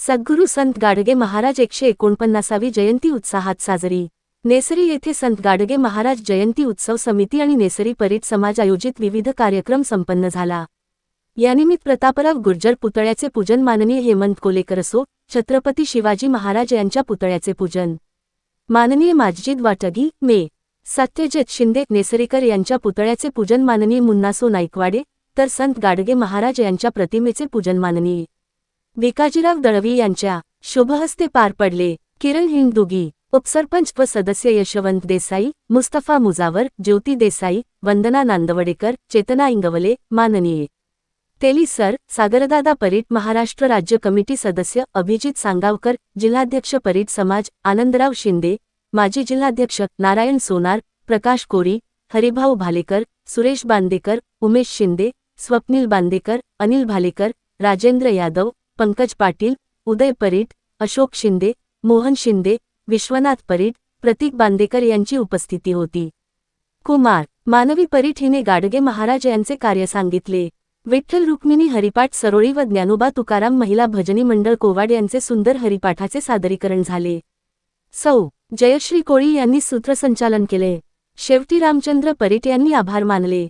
सद्गुरू संत गाडगे महाराज एकशे एकोणपन्नासावी जयंती उत्साहात साजरी. नेसरी येथे संत गाडगे महाराज जयंती उत्सव समिती आणि नेसरी परीट समाज आयोजित विविध कार्यक्रम संपन्न झाला. यानिमित्त प्रतापराव गुर्जर पुतळ्याचे पूजन माननीय हेमंत कोलेकर असो छत्रपती शिवाजी महाराज यांच्या पुतळ्याचे पूजन. माननीय माजिद वाटगी मे. सत्यजित शिंदे नेसरीकर यांच्या पुतळ्याचे पूजन माननीय मुन्नासो नाईकवाडे तर संत गाडगे महाराज यांच्या प्रतिमेचे पूजन माननीय. विकाजीराव दळवी यांच्या शुभहस्ते पार पडले. किरण हिंदुगी उपसरपंच व सदस्य यशवंत देसाई मुस्तफा मुजावर ज्योती देसाई वंदना नांदवडेकर चेतना इंगवले माननीय. तेली सर सागरदादा परीट महाराष्ट्र राज्य कमिटी सदस्य अभिजित सांगावकर जिल्हाध्यक्ष परीट समाज आनंदराव शिंदे माजी जिल्हाध्यक्ष नारायण सोनार प्रकाश कोरी हरिभाऊ भालेकर सुरेश बांदेकर उमेश शिंदे स्वप्नील बांदेकर अनिल भालेकर राजेंद्र यादव पंकज पाटील उदय परीट अशोक शिंदे मोहन शिंदे विश्वनाथ परीट प्रतीक बांदेकर यांची उपस्थिती होती. कुमार मानवी परीठ हिने गाडगे महाराज यांचे कार्य सांगितले. विठ्ठल रुक्मिणी हरिपाठ सरोळी व ज्ञानोबा तुकाराम महिला भजनी मंडळ कोवाड यांचे सुंदर हरिपाठाचे सादरीकरण झाले. सौ जयश्री कोळी यांनी सूत्रसंचालन केले. शेवटी रामचंद्र परीट यांनी आभार मानले.